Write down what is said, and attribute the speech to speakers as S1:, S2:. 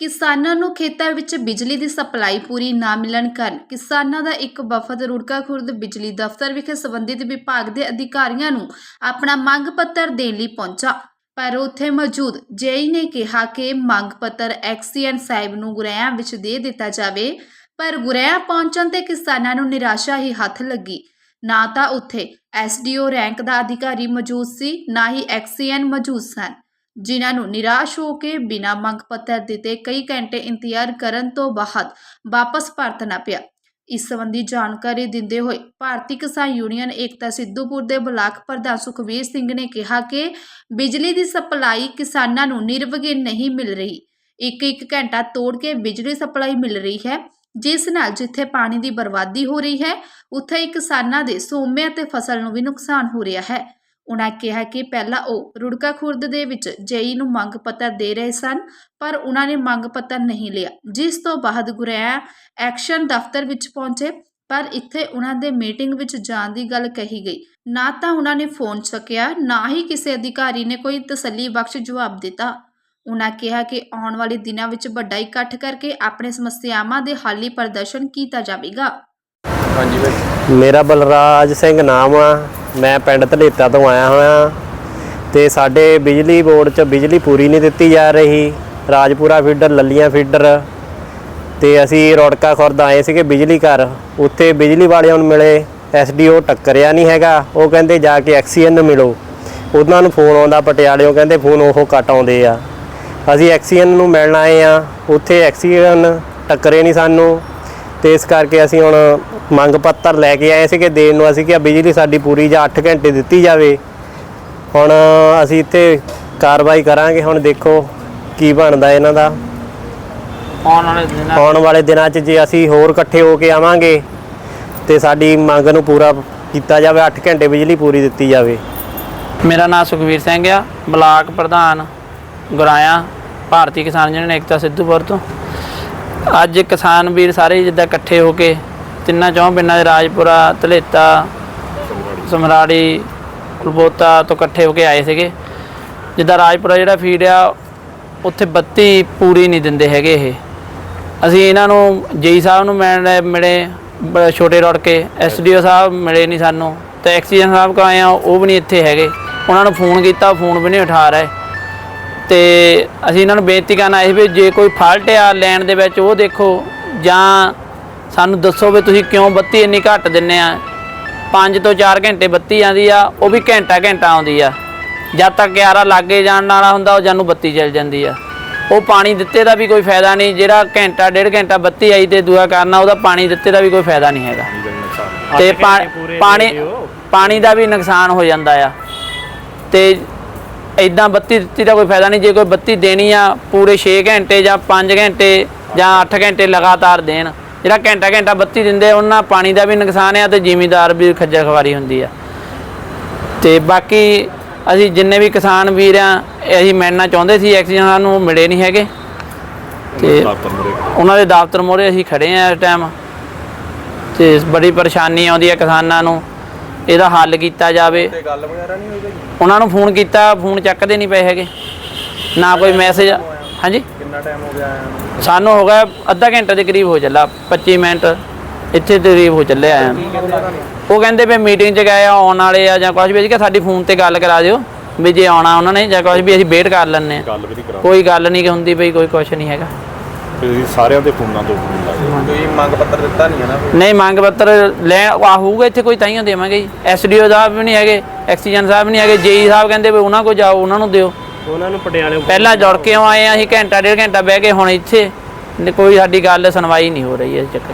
S1: ਕਿਸਾਨਾਂ ਨੂੰ ਖੇਤਾਂ ਵਿੱਚ ਬਿਜਲੀ ਦੀ ਸਪਲਾਈ ਪੂਰੀ ਨਾ ਮਿਲਣ ਕਾਰਨ ਕਿਸਾਨਾਂ ਦਾ ਇੱਕ ਵਫਦ ਰੁੜਕਾ ਖੁਰਦ ਬਿਜਲੀ ਦਫ਼ਤਰ ਵਿਖੇ ਸੰਬੰਧਿਤ ਵਿਭਾਗ ਦੇ ਅਧਿਕਾਰੀਆਂ ਨੂੰ ਆਪਣਾ ਮੰਗ ਪੱਤਰ ਦੇਣ ਲਈ ਪਹੁੰਚਾ। ਪਰ ਉੱਥੇ ਮੌਜੂਦ ਜੇਈ ਨੇ ਕਿਹਾ ਕਿ ਮੰਗ ਪੱਤਰ ਐਕਸੀਐਨ ਸਾਹਿਬ ਨੂੰ ਗੁਰੇਆਂ ਵਿੱਚ ਦੇ ਦਿੱਤਾ ਜਾਵੇ, ਪਰ ਗੁਰੇਆਂ ਪਹੁੰਚਣ ਤੇ ਕਿਸਾਨਾਂ ਨੂੰ ਨਿਰਾਸ਼ਾ ਹੀ ਹੱਥ ਲੱਗੀ। ਨਾ ਤਾਂ ਉੱਥੇ ਐਸਡੀਓ ਰੈਂਕ ਦਾ ਅਧਿਕਾਰੀ ਮੌਜੂਦ ਸੀ, ਨਾ ਹੀ ਐਕਸੀਐਨ ਮੌਜੂਦ ਸਨ। ਜਿਨ੍ਹਾਂ ਨੂੰ ਨਿਰਾਸ਼ ਹੋ ਕੇ ਬਿਨਾਂ ਮੰਗ ਪੱਤਰ ਦਿੱਤੇ ਕਈ ਘੰਟੇ ਇੰਤਜ਼ਾਰ ਕਰਨ ਤੋਂ ਬਾਅਦ ਵਾਪਸ ਪਰਤਣਾ ਪਿਆ। ਇਸ ਸੰਬੰਧੀ ਜਾਣਕਾਰੀ ਦਿੰਦੇ ਹੋਏ ਭਾਰਤੀ ਕਿਸਾਨ ਯੂਨੀਅਨ ਏਕਤਾ ਸਿੱਧੂਪੁਰ ਦੇ ਬਲਾਕ ਪ੍ਰਧਾਨ ਸੁਖਵੀਰ ਸਿੰਘ ਨੇ ਕਿਹਾ ਕਿ ਬਿਜਲੀ ਦੀ ਸਪਲਾਈ ਕਿਸਾਨਾਂ ਨੂੰ ਨਿਰਵਿਘਨ ਨਹੀਂ ਮਿਲ ਰਹੀ। ਇੱਕ ਇੱਕ ਘੰਟਾ ਤੋੜ ਕੇ ਬਿਜਲੀ ਸਪਲਾਈ ਮਿਲ ਰਹੀ ਹੈ, ਜਿਸ ਨਾਲ ਜਿੱਥੇ ਪਾਣੀ ਦੀ ਬਰਬਾਦੀ ਹੋ ਰਹੀ ਹੈ, ਉੱਥੇ ਹੀ ਕਿਸਾਨਾਂ ਦੇ ਸੋਮੇ ਅਤੇ ਫਸਲ ਨੂੰ ਵੀ ਨੁਕਸਾਨ ਹੋ ਰਿਹਾ ਹੈ। ਉਨ੍ਹਾਂ ਕਿਹਾ ਕਿ ਪਹਿਲਾਂ ਉਹ ਰੁੜਕਾ ਖੁਰਦ ਦੇ ਵਿੱਚ ਜੇਈ ਨੂੰ ਮੰਗ ਪੱਤਰ ਦੇ ਰਹੇ ਸਨ, ਪਰ ਉਨ੍ਹਾਂ ਨੇ ਮੰਗ ਪੱਤਰ ਨਹੀਂ ਲਿਆ। ਜਿਸ ਤੋਂ ਬਾਅਦ ਗੁਰੇਆ ਐਕਸ਼ਨ ਦਫ਼ਤਰ ਵਿੱਚ ਪਹੁੰਚੇ, ਪਰ ਇੱਥੇ ਉਹਨਾਂ ਦੇ ਮੀਟਿੰਗ ਵਿੱਚ ਜਾਣ ਦੀ ਗੱਲ ਕਹੀ ਗਈ। ਨਾ ਤਾਂ ਉਹਨਾਂ ਨੇ ਫੋਨ ਚੱਕਿਆ, ਨਾ ਹੀ ਕਿਸੇ ਅਧਿਕਾਰੀ ਨੇ ਕੋਈ ਤਸੱਲੀ ਬਖਸ਼ ਜਵਾਬ ਦਿੱਤਾ। ਉਹਨਾਂ ਕਿਹਾ ਕਿ ਆਉਣ ਵਾਲੇ ਦਿਨਾਂ ਵਿੱਚ ਵੱਡਾ ਇਕੱਠ ਕਰਕੇ ਆਪਣੇ ਸਮੱਸਿਆਵਾਂ ਦੇ ਹੱਲ ਲਈ ਪ੍ਰਦਰਸ਼ਨ ਕੀਤਾ ਜਾਵੇਗਾ।
S2: ਹਾਂਜੀ ਬਾਈ।
S3: ਮੇਰਾ ਬਲਰਾਜ ਸਿੰਘ ਨਾਮ ਆ। ਮੈਂ ਪਿੰਡ ਧਲੇਤਾ ਤੋਂ ਆਇਆ ਹੋਇਆ। ਤੇ ਸਾਡੇ ਬਿਜਲੀ ਬੋਰਡ 'ਚ ਬਿਜਲੀ ਪੂਰੀ ਨਹੀਂ ਦਿੱਤੀ ਜਾ ਰਹੀ। Rajpura feeder, Lallian feeder. ਤੇ ਅਸੀਂ ਰੋੜਕਾ ਖੁਰਦ ਆਏ ਸੀਗੇ ਬਿਜਲੀ ਘਰ। ਉੱਥੇ ਬਿਜਲੀ ਵਾਲਿਆਂ ਨੂੰ ਮਿਲੇ। ਐਸਡੀਓ ਟੱਕਰਿਆ ਨਹੀਂ ਹੈਗਾ। ਉਹ ਕਹਿੰਦੇ ਜਾ ਕੇ ਐਕਸੀਐਨ ਨੂੰ ਮਿਲੋ। ਉਹਨਾਂ ਨੂੰ ਫੋਨ ਆਉਂਦਾ ਪਟਿਆਲਿਓਂ ਕਹਿੰਦੇ ਫੋਨ ਉਹ ਕੱਟ ਆਉਂਦੇ ਆ। ਅਸੀਂ ਐਕਸੀਐਨ ਨੂੰ ਮਿਲਣ ਆਏ ਆ। ਉੱਥੇ ਐਕਸੀਐਨ ਟੱਕਰੇ ਨਹੀਂ ਸਾਨੂੰ। ਤੇ ਇਸ ਕਰਕੇ ਅਸੀਂ ਹੁਣ ਮੰਗ ਪੱਤਰ ਲੈ ਕੇ ਆਏ ਸੀਗੇ ਦੇਣ ਨੂੰ ਅਸੀਂ ਕਿਹਾ ਬਿਜਲੀ ਸਾਡੀ ਪੂਰੀ ਜਾਂ 8 ਘੰਟੇ ਦਿੱਤੀ ਜਾਵੇ। ਹੁਣ ਅਸੀਂ ਇੱਥੇ ਕਾਰਵਾਈ ਕਰਾਂਗੇ ਹੁਣ ਦੇਖੋ ਕੀ ਬਣਦਾ ਇਹਨਾਂ ਦਾ।
S2: ਆਉਣ ਵਾਲੇ ਦਿਨਾਂ
S3: ਆਉਣ ਵਾਲੇ ਦਿਨਾਂ 'ਚ ਜੇ ਅਸੀਂ ਹੋਰ ਇਕੱਠੇ ਹੋ ਕੇ ਆਵਾਂਗੇ ਤੇ ਸਾਡੀ ਮੰਗ ਨੂੰ ਪੂਰਾ ਕੀਤਾ ਜਾਵੇ 8 ਘੰਟੇ ਬਿਜਲੀ ਪੂਰੀ ਦਿੱਤੀ ਜਾਵੇ।
S2: ਮੇਰਾ ਨਾਮ ਸੁਖਵੀਰ ਸਿੰਘ ਆ ਬਲਾਕ ਪ੍ਰਧਾਨ ਗੁਰਾਇਆ ਭਾਰਤੀ ਕਿਸਾਨ ਯੂਨੀਅਨ ਏਕਤਾ ਸਿੱਧੂਪੁਰ ਤੋਂ। ਅੱਜ ਕਿਸਾਨ ਵੀਰ ਸਾਰੇ ਜਿੱਦਾਂ ਇਕੱਠੇ ਹੋ ਕੇ ਤਿੰਨਾਂ ਚੌਂ ਪਿੰਡਾਂ ਦੇ ਰਾਜਪੁਰਾ, ਧਲੇਤਾ, ਸਮਰਾੜੀ, ਕੁਲਬੋਤਾ ਤੋਂ ਇਕੱਠੇ ਹੋ ਕੇ ਆਏ ਸੀਗੇ। ਜਿੱਦਾਂ ਰਾਜਪੁਰਾ ਜਿਹੜਾ ਫੀਡ ਆ, ਉੱਥੇ ਬੱਤੀ ਪੂਰੀ ਨਹੀਂ ਦਿੰਦੇ ਹੈਗੇ ਇਹ। ਅਸੀਂ ਇਹਨਾਂ ਨੂੰ, ਜੇਈ ਸਾਹਿਬ ਨੂੰ ਮਿਲਣ ਮਿਲੇ, ਬ- ਛੋਟੇ ਰੋਡ ਕੇ ਐਸਡੀਓ ਸਾਹਿਬ ਮਿਲੇ ਨਹੀਂ ਸਾਨੂੰ, ਤੇ ਐਕਸੀਜਨ ਸਾਹਿਬ ਕੋ ਆਏ ਆ, ਉਹ ਵੀ ਨਹੀਂ ਇੱਥੇ ਹੈਗੇ। ਉਹਨਾਂ ਨੂੰ ਫੋਨ ਕੀਤਾ, ਫੋਨ ਵੀ ਨਹੀਂ ਉਠਾ ਰਹੇ। ਤੇ ਅਸੀਂ ਇਹਨਾਂ ਨੂੰ ਬੇਨਤੀ ਕਰਨ ਆਏ ਸੀ ਵੀ ਜੇ ਕੋਈ ਫਾਲਟ ਆ ਲੈਣ ਦੇ ਵਿੱਚ ਉਹ ਦੇਖੋ ਜਾਂ ਸਾਨੂੰ ਦੱਸੋ ਵੀ ਤੁਸੀਂ ਕਿਉਂ ਬੱਤੀ ਇੰਨੀ ਘੱਟ ਦਿੰਨੇ ਆ। 5 ਤੋਂ 4 ਘੰਟੇ ਬੱਤੀ ਆਂਦੀ ਆ ਉਹ ਵੀ ਘੰਟਾ ਘੰਟਾ ਆਉਂਦੀ ਆ। ਜਦ ਤੱਕ 11 ਲਾਗੇ ਜਾਣ ਵਾਲਾ ਹੁੰਦਾ ਉਹ ਜਾਨੂੰ ਬੱਤੀ ਚੱਲ ਜਾਂਦੀ ਆ। ਉਹ ਪਾਣੀ ਦਿੱਤੇ ਦਾ ਵੀ ਕੋਈ ਫਾਇਦਾ ਨਹੀਂ ਜਿਹੜਾ ਘੰਟਾ ਡੇਢ ਘੰਟਾ ਬੱਤੀ ਆਈ ਤੇ ਦੂਆ ਕਰਨਾ ਉਹਦਾ ਪਾਣੀ ਦਿੱਤੇ ਦਾ ਵੀ ਕੋਈ ਫਾਇਦਾ ਨਹੀਂ ਹੈਗਾ। ਤੇ ਪਾਣੀ ਪਾਣੀ ਦਾ ਵੀ ਨੁਕਸਾਨ ਹੋ ਜਾਂਦਾ ਆ। ਤੇ ਇਦਾਂ ਬੱਤੀ ਦਿੱਤੀ ਦਾ ਕੋਈ ਫਾਇਦਾ ਨਹੀਂ ਜੇ ਕੋਈ ਬੱਤੀ ਦੇਣੀ ਆ ਪੂਰੇ 6 ਘੰਟੇ ਜਾਂ 5 ਘੰਟੇ ਜਾਂ 8 ਘੰਟੇ ਲਗਾਤਾਰ ਦੇਣ ਜਿਹੜਾ ਘੰਟਾ ਘੰਟਾ ਬੱਤੀ ਦਿੰਦੇ ਉਹਨਾਂ ਪਾਣੀ ਦਾ ਵੀ ਨੁਕਸਾਨ ਆ ਤੇ ਜ਼ਿਮੀਦਾਰ ਵੀ ਖੱਜਲ ਖਵਾਰੀ ਹੁੰਦੀ ਆ। ਤੇ ਬਾਕੀ ਅਸੀਂ ਜਿੰਨੇ ਵੀ ਕਿਸਾਨ ਵੀਰ ਆ ਅਸੀਂ ਮਿਲਣਾ ਚਾਹੁੰਦੇ ਸੀ ਐਕਸੀਜਨ ਨੂੰ ਮਿਲੇ ਨਹੀਂ ਹੈਗੇ। ਤੇ ਉਹਨਾਂ ਦੇ ਦਫ਼ਤਰ ਮੋਰੇ ਅਸੀਂ ਖੜੇ ਆ ਇਸ ਟਾਈਮ ਤੇ ਬੜੀ ਪਰੇਸ਼ਾਨੀ ਆਉਂਦੀ ਹੈ ਕਿਸਾਨਾਂ ਨੂੰ। ਇਹਦਾ ਹੱਲ ਕੀਤਾ ਜਾਵੇ।
S4: ਤੇ ਗੱਲ ਵਗੈਰਾ ਨਹੀਂ ਹੋਈ ਭਾਈ
S2: ਉਹਨਾਂ ਨੂੰ ਫੋਨ ਕੀਤਾ ਫੋਨ ਚੱਕਦੇ ਨਹੀਂ ਪਏ ਹੈਗੇ। ਨਾ ਕੋਈ ਮੈਸੇਜ ਹਾਂਜੀ?
S4: ਕਿੰਨਾ ਟਾਈਮ ਹੋ ਗਿਆ ਆਇਆ ਨੂੰ?
S2: ਸਾਨੂੰ ਹੋ ਗਿਆ ਅੱਧਾ ਘੰਟੇ ਦੇ ਕਰੀਬ ਹੋ ਚੱਲਾ 25 ਮਿੰਟ ਇੱਥੇ ਦੇ ਕਰੀਬ ਹੋ ਚੱਲੇ ਆਇਆ
S4: ਕੀ ਕਹਿੰਦੇ ਉਹਨਾਂ ਨੇ?
S2: ਉਹ ਕਹਿੰਦੇ ਵੀ ਮੀਟਿੰਗ 'ਚ ਗਏ ਆ ਆਉਣ ਵਾਲੇ ਆ ਜਾਂ ਕੁਝ ਵੀ ਅਸੀਂ ਕਿਹਾ ਸਾਡੀ ਫੋਨ ਤੇ ਗੱਲ ਕਰਾ ਦਿਓ ਵੀ ਜੇ ਆਉਣਾ ਉਹਨਾਂ ਨੇ ਜਾਂ ਕੁਝ ਵੀ ਅਸੀਂ ਵੇਟ ਕਰ ਲੈਂਦੇ ਆ
S5: ਗੱਲ ਵੀ ਨਹੀਂ ਕਰਾ
S2: ਕੋਈ ਗੱਲ ਨਹੀਂ ਕਿ ਹੁੰਦੀ ਬਈ ਕੋਈ ਕੁਝ ਨਹੀਂ ਹੈਗਾ।
S5: ਤੁਸੀਂ ਸਾਰਿਆਂ ਦੇ ਫੋਨਾਂ ਤੋਂ ਫੋਨ ਲਾਏ
S4: ਤੁਸੀਂ ਮੰਗ ਪੱਤਰ ਦਿੱਤਾ ਨਹੀਂ ਹੈ ਨਾ?
S2: ਨਹੀਂ ਮੰਗ ਪੱਤਰ ਲੈ ਆ ਹੋਊਗਾ ਇੱਥੇ ਕੋਈ ਤਾਈਓ ਦੇਵਾਂਗੇ ਜੀ। ਐਸਡੀਓ ਸਾਹਿਬ ਵੀ ਨਹੀਂ ਹੈਗੇ ਐਕਸੀਜਨ ਸਾਹਿਬ ਵੀ ਨਹੀਂ ਹੈਗੇ ਜੇਈ ਸਾਹਿਬ ਕਹਿੰਦੇ ਵੀ ਉਹਨਾਂ ਕੋ ਜਾਓ ਉਹਨਾਂ ਨੂੰ ਦਿਓ।
S3: ਉਹਨਾਂ ਨੂੰ ਪਟਿਆਲੇ
S2: ਪਹਿਲਾਂ ਜੁੜ ਕੇ ਆਏ ਆ ਅਸੀਂ ਘੰਟਾ ਡੇਢ ਘੰਟਾ ਬਹਿ ਕੇ ਹੁਣ ਇੱਥੇ। ਕੋਈ ਸਾਡੀ ਗੱਲ ਸੁਣਵਾਈ ਨਹੀਂ ਹੋ ਰਹੀ ਇਸ ਚੱਕਰ